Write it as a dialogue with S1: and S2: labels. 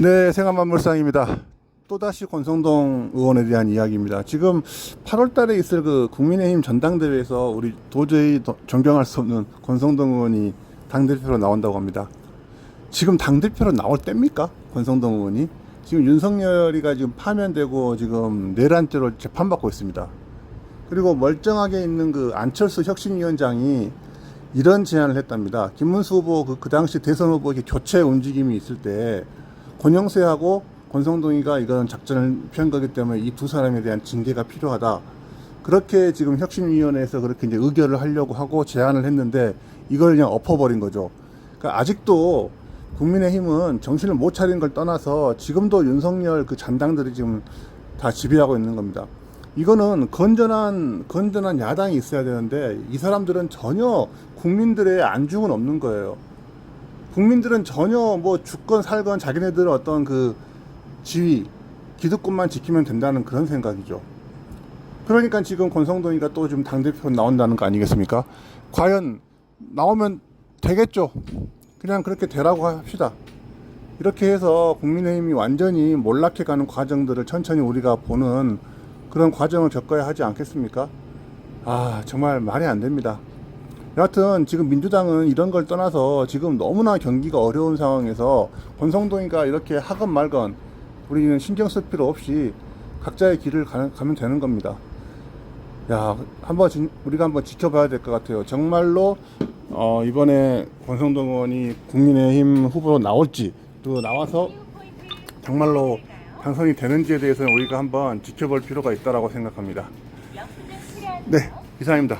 S1: 네, 생활만물상입니다. 또다시 권성동 의원에 대한 이야기입니다. 지금 8월 달에 있을 그 국민의힘 전당대회에서 우리 도저히 도- 존경할 수 없는 권성동 의원이 당대표로 나온다고 합니다. 지금 당대표로 나올 때입니까? 권성동 의원이? 지금 윤석열이가 지금 파면되고 지금 내란죄로 재판받고 있습니다. 그리고 멀쩡하게 있는 그 안철수 혁신위원장이 이런 제안을 했답니다. 김문수 후보 그, 그 당시 대선 후보 이렇게 교체 움직임이 있을 때 권영세하고 권성동이가 이런 작전을 피한 거기 때문에 이 두 사람에 대한 징계가 필요하다. 그렇게 지금 혁신위원회에서 그렇게 이제 의결을 하려고 하고 제안을 했는데 이걸 그냥 엎어버린 거죠. 그러니까 아직도 국민의힘은 정신을 못 차린 걸 떠나서 지금도 윤석열 그 잔당들이 지금 다 지배하고 있는 겁니다. 이거는 건전한 건전한 야당이 있어야 되는데 이 사람들은 전혀 국민들의 안중은 없는 거예요. 국민들은 전혀 뭐 죽건 살건 자기네들은 어떤 그 지위 기득권만 지키면 된다는 그런 생각이죠. 그러니까 지금 권성동이가 또 지금 당대표 나온다는 거 아니겠습니까? 과연 나오면 되겠죠. 그냥 그렇게 되라고 합시다. 이렇게 해서 국민의힘이 완전히 몰락해가는 과정들을 천천히 우리가 보는 그런 과정을 겪어야 하지 않겠습니까? 아, 정말 말이 안 됩니다. 여하튼 지금 민주당은 이런 걸 떠나서 지금 너무나 경기가 어려운 상황에서 권성동이가 이렇게 하건 말건 우리는 신경 쓸 필요 없이 각자의 길을 가, 면 되는 겁니다. 야, 한번 진- 우리가 한번 지켜봐야 될 것 같아요. 정말로 어, 이번에 권성동 의원이 국민의힘 후보로 나올지 또 나와서 정말로 당선이 되는지에 대해서는 우리가 한번 지켜볼 필요가 있다라고 생각합니다. 네, 이상입니다.